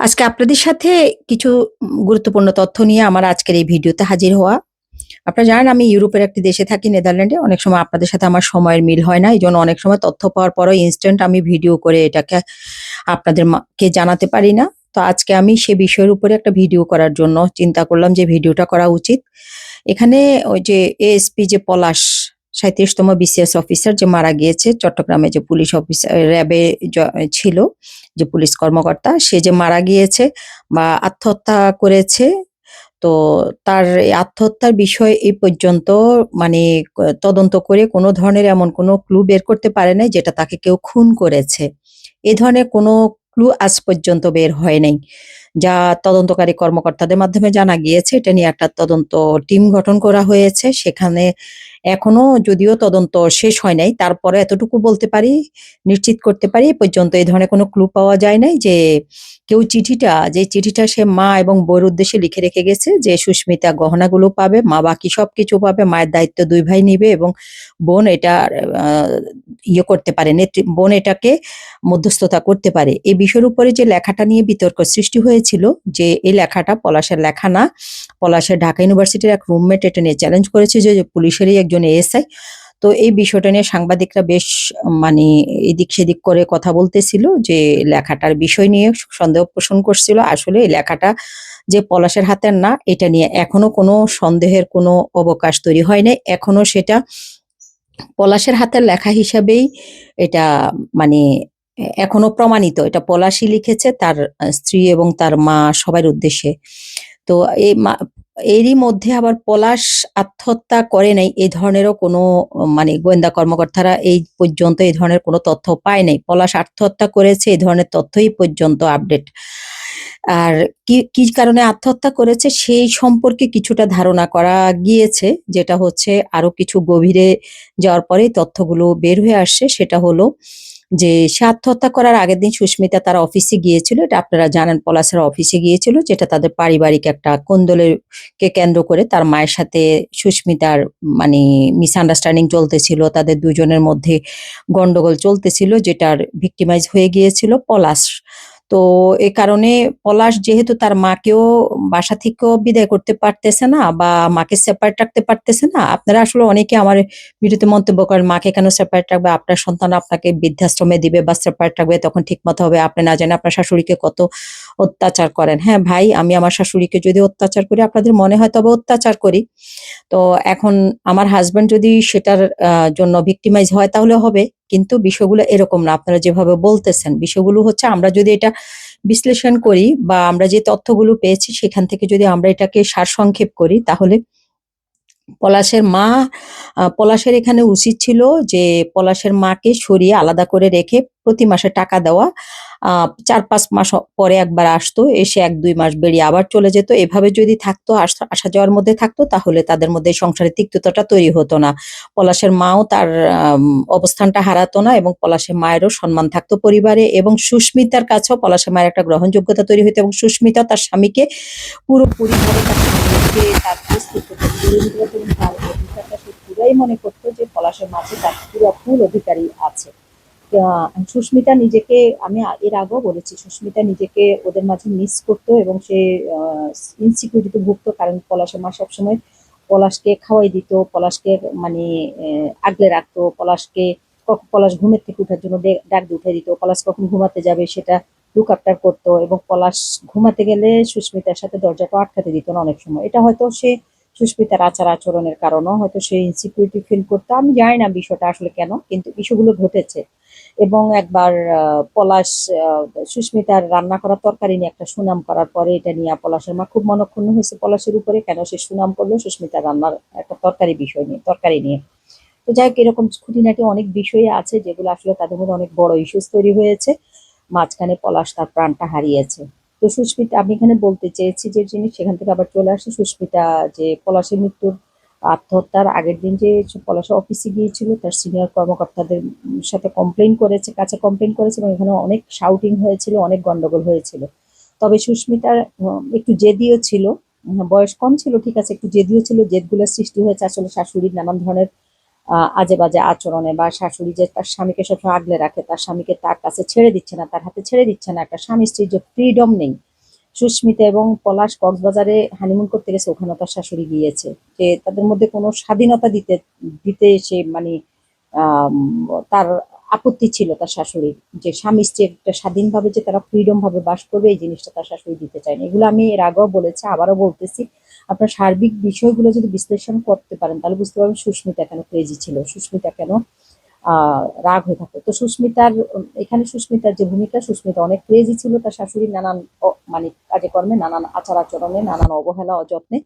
আজকে আপনাদের সাথে কিছু গুরুত্বপূর্ণ তথ্য নিয়ে আমার আজকের এই ভিডিওতে হাজির হওয়া। আপনারা জানেন আমি ইউরোপের একটি দেশে থাকি, নেদারল্যান্ডে। অনেক সময় আপনাদের সাথে আমার সময়ের মিল হয় না। এই জন্য অনেক সময় তথ্য পাওয়ার পরেও ইনস্ট্যান্ট আমি ভিডিও করে এটাকে আপনাদের কে জানাতে পারি না। তো আজকে আমি সে বিষয়ের উপরে একটা ভিডিও করার জন্য চিন্তা করলাম যে ভিডিওটা করা উচিত। এখানে ওই যে এএসপি যে পলাশ ৩৭ তম বিসিএস অফিসার যে মারা গিয়েছে, চট্টগ্রামে যে পুলিশ অফিসার র‍্যাবে ছিল যে পুলিশ কর্মকর্তা, সে যে মারা গিয়েছে বা আত্মহত্যা করেছে। তো তার আত্মহত্যার বিষয় এই পর্যন্ত মানে তদন্ত করে কোনো ধরনের এমন কোনো ক্লু বের করতে পারে নাই যেটা তাকে কেউ খুন করেছে। এ ধরনের কোন ক্লু আজ পর্যন্ত বের হয় নাই। যা তদন্তকারী কর্মকর্তাদের মাধ্যমে জানা গিয়েছে, এটা নিয়ে একটা তদন্ত টিম গঠন করা হয়েছে। সেখানে এখনও যদিও তদন্ত শেষ হয় নাই। তারপরে এতটুকু বলতে পারি, নিশ্চিত করতে পারি পর্যন্ত এই ধরনের কোনো ক্লু পাওয়া যায় নাই যে কেউ চিঠিটা যে চিঠিটা সে মা এবং বউয়ের উদ্দেশ্যে লিখে রেখে গেছে যে সুস্মিতা গহনাগুলো পাবে, মা বাকি সবকিছু পাবে, মায়ের দায়িত্ব দুই ভাই নিবে এবং বোন এটা ইয়ে করতে পারে নেতৃ বোন এটাকে মধ্যস্থতা করতে পারে। এই বিষয়ের উপরে যে লেখাটা নিয়ে বিতর্ক সৃষ্টি হয়েছিল যে এই লেখাটা পলাশের লেখা না। পলাশের ঢাকা ইউনিভার্সিটির এক রুমমেট এটা নিয়ে চ্যালেঞ্জ করেছে যে পুলিশেরই একজন এএসআই। তো এই বিষয়টা নিয়ে সাংবাদিকরা বেশ মানে এদিক সেদিক করে কথা বলতেছিল যে, লেখাটার বিষয় নিয়ে সন্দেহ পোষণ করছিল। আসলে এই লেখাটা যে পলাশের হাতের না, এটা নিয়ে এখনও কোনো সন্দেহের কোনো অবকাশ তৈরি হয়। এখনও সেটা পলাশের হাতের লেখা হিসাবেই এটা মানে এখনও প্রমাণিত। এটা পলাশই লিখেছে, তার স্ত্রী এবং তার মা সবার উদ্দেশ্যে। তো এই এরই মধ্যে আবার পলাশ আত্মহত্যা করে নাই এ ধরনেরও কোনো মানে গোয়েন্দা কর্মকর্তারা এই পর্যন্ত এই ধরনের কোনো তথ্য পায় নাই। পলাশ আত্মহত্যা করেছে এই ধরনের তথ্যই পর্যন্ত আপডেট। আর কি, কি কারণে আত্মহত্যা করেছে সেই সম্পর্কে কিছুটা ধারণা করা গিয়েছে। যেটা হচ্ছে আরও কিছু গভীরে যাওয়ার পরেই তথ্যগুলো বের হয়ে আসছে। সেটা হলো যে সে আত্মহত্যা করার আগের দিন সুস্মিতা তার অফিসে গিয়েছিল। এটা আপনারা জানেন, পলাশের অফিসে গিয়েছিল, যেটা তাদের পারিবারিক একটা কন্দলের কে কেন্দ্র করে তার মায়ের সাথে সুস্মিতার মানে মিসআন্ডারস্ট্যান্ডিং চলতেছিল। তাদের দুজনের মধ্যে গন্ডগোল চলতেছিল, যেটার ভিক্টিমাইজ হয়ে গিয়েছিল পলাশ। তো এ কারণে পলাশ যেহেতু তার মাকেও বাসা থেকেও বিদায় করতে পারতেছে না বা মাকে সেপারেট রাখতে পারতেছে না। আপনারা আসলে অনেকে আমার ভিডিওতে মন্তব্য করেন, "মাকে কেন সেপারেট রাখবে? আপনার সন্তান আপনাকে বৃদ্ধাশ্রমে দিবে বা সেপারেট রাখবে তখন ঠিক মতো হবে। আপনি না জানেন আপনার শাশুড়িকে কত অত্যাচার করেন।" হ্যাঁ ভাই, আমি আমার শাশুড়িকে যদি অত্যাচার করি আপনাদের মনে হয় তবে অত্যাচার করি। তো এখন আমার হাসব্যান্ড যদি সেটার জন্য ভিক্টিমাইজ হয় তাহলে হবে। কিন্তু বিষয়গুলো এরকম না। আপনারা যেভাবে বলতেছেন। বিষয়গুলো হচ্ছে আমরা যদি এটা বিশ্লেষণ করি বা আমরা যে তথ্যগুলো পেয়েছি, সেখান থেকে যদি আমরা এটাকে সারসংক্ষেপ করি, তাহলে পলাশের মা পলাশের এখানে উচিত ছিল যে পলাশের মাকে সরিয়ে আলাদা করে রেখে প্রতি মাসে টাকা দেওয়া। আ ৪-৫ মাস পরে একবার আসতো। এসে ১-২ মাস বেরিয়ে আবার চলে যেত। এভাবে যদি থাকতো, আসা যাওয়ার মধ্যে থাকতো, তাহলে তাদের মধ্যে সংসারের তিক্ততাটা তৈরি হতো না। পলাশের মাও তার অবস্থানটা হারাতো না এবং পলাশের মায়েরও সম্মান থাকতো পরিবারে এবং সুস্মিতার কাছেও পলাশের মায়ের একটা গ্রহণযোগ্যতা তৈরি হইতো এবং সুস্মিতা তার স্বামীকে পুরোপুরিভাবে তার তার পুরাই মনে করতো যে পলাশের মাঝে তার পুরা ফুল অধিকারই আছে। সুস্মিতা নিজেকে আমি এর আগেও বলেছি সুস্মিতা নিজেকে ওদের মাঝে মিস করতো এবং সে আ ইনসিকিউরিটি তে ভুগতো। কারণ পলাশের মা সবসময় পলাশকে খাওয়াই দিত, পলাশকে মানে আগলে রাখতো। পলাশকে পলাশ ঘুমের থেকে উঠার জন্য ডাক উঠায় দিত। পলাশ কখন ঘুমাতে যাবে সেটা লুক আফটার করতো এবং পলাশ ঘুমাতে গেলে সুস্মিতার সাথে দরজাটা আটকাতে দিত না অনেক সময়। এটা হয়তো সে সুস্মিতার আচার-আচরণের কারণেও হয়তো সে ইনসিকিউরিটি ফিল করতো। আমি জানি না বিষয়টা আসলে কেন? কিন্তু বিষয়গুলো ঘটেছে। এবং একবার পলাশ সুস্মিতার রান্না করা তরকারি নিয়ে একটা সুনাম করার পরে এটা নিয়ে পলাশের মা খুব মনঃক্ষুণ্ণ হয়েছে পলাশের উপরে। কেন সে সুনাম করল সুস্মিতার রান্নার একটা তরকারি বিষয় নিয়ে, তরকারি নিয়ে। তো যাই হোক, এরকম খুঁটিনাটি অনেক বিষয়ই আছে যেগুলো আসলে তাদের মধ্যে অনেক বড় ইস্যুস তৈরি হয়েছে। মাঝখানে পলাশ তার প্রাণটা হারিয়েছে। তো সুস্মিতা, আমি এখানে বলতে চেয়েছি যে জিনিস সেখান থেকে আবার চলে আসি, সুস্মিতা যে পলাশের মৃত্যুর আত্মহত্যার আগের দিন যে পলাশের অফিসে গিয়েছিল তার সিনিয়র কর্মকর্তাদের সাথে কমপ্লেন করেছে কাছে কমপ্লেন করেছে এবং এখানে অনেক শাউটিং হয়েছিল, অনেক গন্ডগোল হয়েছিল। তবে সুস্মিতার একটু জেদিও ছিল। বয়স কম ছিল ঠিক আছে, একটু জেদিও ছিল। জেদগুলোর সৃষ্টি হয়েছে আসলে শাশুড়ির নানান ধরনের আজে-বাজে আচরণে বা শাশুড়ি যে তার স্বামীকে সবসময় আগলে রাখে, তার স্বামীকে তার কাছে ছেড়ে দিচ্ছে না, তার হাতে ছেড়ে দিচ্ছে না। একটা স্বামী-স্ত্রীর যে ফ্রিডম নেই, সুস্মিতা এবং পলাশ কক্সবাজারে হানিমুন করতে গেছে ওখানে তার শাশুড়ি গিয়েছে। যে তাদের মধ্যে কোনো স্বাধীনতা দিতে দিতে সে মানে তার আপত্তি ছিল তার শাশুড়ির, যে স্বামী স্ত্রী একটা স্বাধীনভাবে যে তারা ফ্রিডম ভাবে বাস করবে, এই জিনিসটা তার শাশুড়ি দিতে চায়নি। এগুলো আমি এর আগেও বলেছি, আবারও বলতেছি। আপনার সার্বিক বিষয়গুলো যদি বিশ্লেষণ করতে পারেন, তাহলে বুঝতে পারবেন সুস্মিতা কেন ক্রেজি ছিল। সুস্মিতা কেন রাগ হয়ে থাকতো তো সুস্মিতার, এখানে সুস্মিতার যে ভূমিকা, সুস্মিতা অনেক ক্রেজি ছিল তার শাশুড়ির নানান মানে কাজে কর্মে নানান আচার আচরণে, নানান অবহেলা, অযত্নে।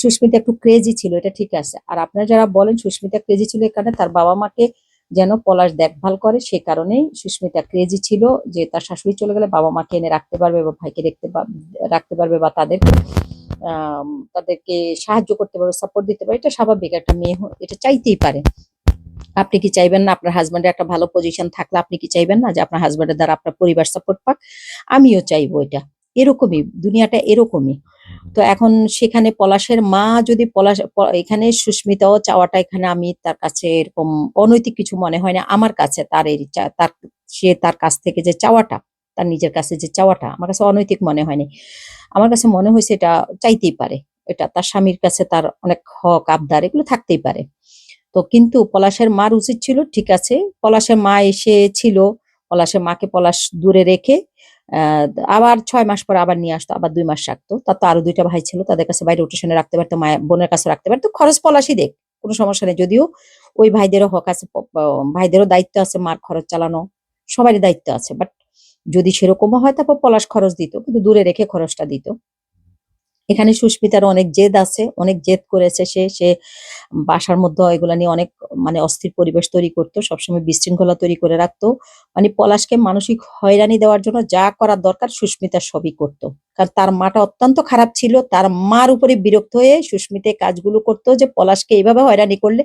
সুস্মিতা একটু ক্রেজি ছিল, এটা ঠিক আছে। আর আপনারা যারা বলেন সুস্মিতা ক্রেজি ছিল এখানে তার বাবা মাকে যেন পলাশ দেখভাল করে, সে কারণেই সুস্মিতা ক্রেজি ছিল যে তার শাশুড়ি চলে গেলে বাবা মাকে এনে রাখতে পারবে বা ভাইকে দেখতে রাখতে পারবে বা তাদেরকে তাদেরকে সাহায্য করতে পারবে সাপোর্ট দিতে পারবে। এটা স্বাভাবিক, একটা মেয়ে এটা চাইতেই পারে। আপনি কি চাইবেন না আপনার হাজবেন্ডের একটা ভালো পজিশন থাকলে আপনি কি চাইবেন না যে আপনার হাজবেন্ডের দ্বারা আপনার পরিবার সাপোর্ট পাক? আমিও চাইব এটা। এরকমই, দুনিয়াটা এরকমই। তো এখন সেখানে পলাশের মা যদি পলাশ এখানে সুস্মিতাও চাওয়াটা এখানে আমি তার কাছে এরকম অনৈতিক কিছু মনে হয় না। আমার কাছে তার এই তার, সে তার কাছ থেকে যে চাওয়াটা, তার নিজের কাছে যে চাওয়াটা, আমার কাছে অনৈতিক মনে হয়নি। আমার কাছে মনে হয়েছে এটা চাইতেই পারে। এটা তার স্বামীর কাছে তার অনেক হক, আবদার, এগুলো থাকতেই পারে। তো কিন্তু পলাশের মার উচিত ছিল, ঠিক আছে, পলাশের মা এসে ছিল, পলাশের মাকে পলাশ দূরে রেখে আবার ছয় মাস পর আবার নিয়ে আসতো, আবার দুই মাস রাখতো, তার তো আরও দুইটা ভাই ছিল, তাদের কাছে বাইরে রোটেশনে রাখতে পারতো, মায়ের, বোনের কাছে রাখতে পারতো, খরচ পলাশই দেখ, কোনো সমস্যা নেই, যদিও ওই ভাইদেরও হক আছে ভাইদেরও দায়িত্ব আছে মার খরচ চালানো, সবারই দায়িত্ব আছে বাট যদি সেরকমও হয়, তারপর পলাশ খরচ দিত, কিন্তু দূরে রেখে খরচটা দিত। এখানে সুস্মিতার অনেক জেদ আছে, অনেক জেদ করেছে সে সে বাসার মধ্যে এগুলা নিয়ে অনেক মানে অস্থির পরিবেশ তৈরি করতো, সবসময় বিশৃঙ্খলা তৈরি করে রাখতো। মানে পলাশকে মানসিক হয়রানি দেওয়ার জন্য যা করার দরকার সুস্মিতা সবই করতো। কারণ তার মাটা অত্যন্ত খারাপ ছিল, তার মার উপরে বিরক্ত হয়ে সুস্মিতা কাজগুলো করতো যে পলাশকে এইভাবে হয়রানি করলে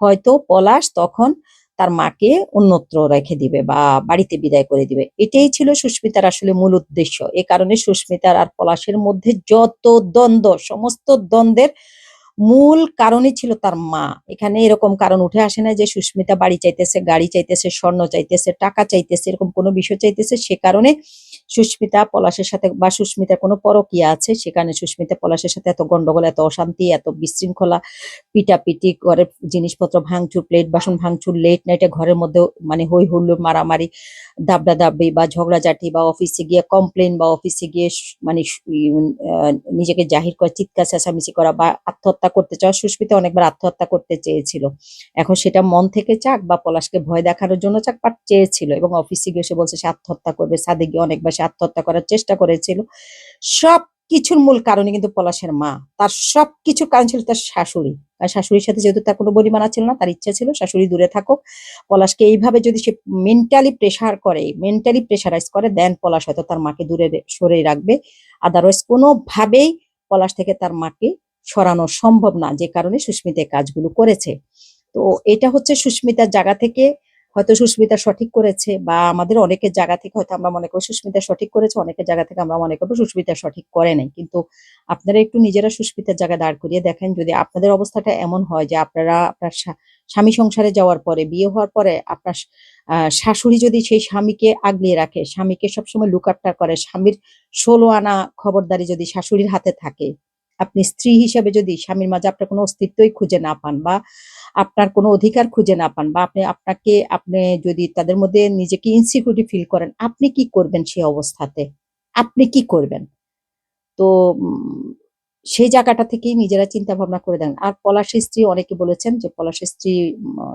হয়তো পলাশ তখন তার মাকে অন্যত্র রেখে দিবে বা বাড়িতে বিদায় করে দিবে। এটাই ছিল সুস্মিতার আসলে মূল উদ্দেশ্য। এ কারণে সুস্মিতার আর পলাশের মধ্যে যত দ্বন্দ্ব, সমস্ত দ্বন্দ্বের মূল কারণই ছিল তার মা। এখানে এরকম কারণ উঠে আসে না যে সুস্মিতা বাড়ি চাইতেছে, গাড়ি চাইতেছে, স্বর্ণ চাইতেছে, টাকা চাইতেছে, এরকম কোনো বিষয় চাইতেছে সে কারণে সুস্মিতা পলাশের সাথে বা সুস্মিতার কোনো পরকিয়া আছে? সেখানে সুস্মিতা পলাশের সাথে এত গন্ডগোল, এত অশান্তি, এত বিশৃঙ্খলা, পিটাপিটি ঘরের জিনিসপত্র ভাঙচুর, প্লেট বাসন ভাঙচুর লেট নাইটে ঘরের মধ্যে মানে হই হুল্লোড়, মারামারি দাবডা দাবি বা ঝগড়াঝাটি বা অফিসে গিয়ে কমপ্লেন বা অফিসে গিয়ে মানে নিজেকে জাহির করা চিৎকার, চেঁচামেচি করা বা আত্মহত্যা করতে চাওয়া সুস্মিতা অনেকবার আত্মহত্যা করতে চেয়েছিল। এখন সেটা মন থেকে চাক বা পলাশকে ভয় দেখানোর জন্য চাক বাট চেয়েছিল এবং অফিসে গিয়ে সে বলছে সে আত্মহত্যা করবে, সাদে গিয়ে অনেকবার সে আত্মহত্যা করার চেষ্টা করেছিল। সব কিছুর মূল কারণে কিন্তু পলাশের মা। তার সব কিছুর কারণ ছিল তার শাশুড়ি। আর শাশুড়ির সাথে যেহেতু তার কোনো বনিমানা ছিল না, তার ইচ্ছা ছিল শাশুড়ি দূরে থাকুক। পলাশকে এইভাবে যদি সে মেন্টালি প্রেসার করে মেন্টালি প্রেসারাইজ করে দেন পলাশ হয়তো তার মাকে দূরে সরে রাখবে। আদারওয়াইজ কোনোভাবেই পলাশ থেকে তার মাকে সরানো সম্ভব না, যে কারণে সুস্মিতা কাজগুলো করেছে। তো এটা হচ্ছে সুস্মিতার জায়গা থেকে হয়তো সুস্মিতা সঠিক করেছে বা আমাদের অনেকের জায়গা থেকে হয়তো আমরা মনে করি সুস্মিতা সঠিক করেছে, অনেকের জায়গা থেকে আমরা মনে করব সুস্মিতা সঠিক করে নাই। কিন্তু আপনারা একটু নিজেরা সুস্মিতার জায়গায় দাঁড় করিয়ে দেখেন, যদি আপনাদের অবস্থাটা এমন হয় যে আপনারা আপনার স্বামী সংসারে যাওয়ার পরে, বিয়ে হওয়ার পরে আপনার শাশুড়ি যদি সেই স্বামীকে আগলিয়ে রাখে, স্বামীকে সবসময় লুকাট্টা করে, স্বামীর ষোলো আনা খবরদারি যদি শাশুড়ির হাতে থাকে আপনি স্ত্রী হিসেবে যদি স্বামীর মাঝে আপনার কোনো অস্তিত্বই খুঁজে না পান বা আপনার কোনো অধিকার খুঁজে না পান বা আপনি আপনাকে, আপনি যদি তাদের মধ্যে নিজেকে ইনসিকিউরিটি ফিল করেন, আপনি কি করবেন সেই অবস্থাতে? আপনি কি করবেন? তো সেই জায়গাটা থেকেই নিজেরা চিন্তা ভাবনা করে দেন। আর পলাশের স্ত্রী অনেকে বলেছেন যে, পলাশী স্ত্রী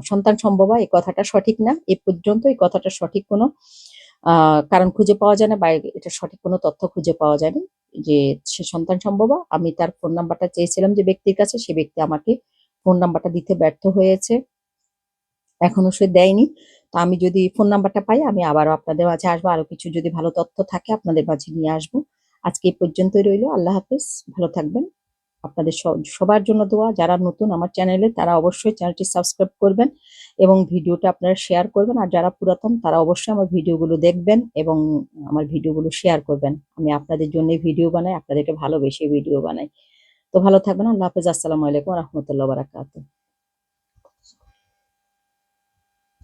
সন্তান সম্ভব, এই কথাটা সঠিক না। এ পর্যন্ত এই কথাটা সঠিক কোনো কারণ খুঁজে পাওয়া যায় না বা এটা সঠিক কোনো তথ্য খুঁজে পাওয়া যায়নি। যে সে সন্তান সম্ভব, আমি তার ফোন নাম্বারটা চেয়েছিলাম যে ব্যক্তির কাছে, সে ব্যক্তি আমাকে ফোন নাম্বারটা দিতে ব্যর্থ হয়েছে। এখনও সে দেয়নি। তো আমি যদি ফোন নাম্বারটা পাই, আমি আবারও আপনাদের মাঝে আসব। আরও কিছু যদি ভালো তথ্য থাকে, আপনাদের মাঝে নিয়ে আসব। আজকে এই পর্যন্তই রইল। আল্লাহ হাফিজ। ভালো থাকবেন। আপনাদের সবার জন্য দোয়া। যারা নতুন আমার চ্যানেলে, তারা অবশ্যই চ্যানেলটি সাবস্ক্রাইব করবেন এবং ভিডিওটা আপনারা শেয়ার করবেন। আর যারা পুরাতন, তারা অবশ্যই আমার ভিডিওগুলো দেখবেন এবং আমার ভিডিওগুলো শেয়ার করবেন। আমি আপনাদের জন্য ভিডিও বানাই, আপনাদেরকে ভালোবেসে ভিডিও বানাই। তো ভালো থাকবেন। আল্লাহ হাফেজ। আসসালামু আলাইকুম রহমতুল্লাহ বারাকাতুহ।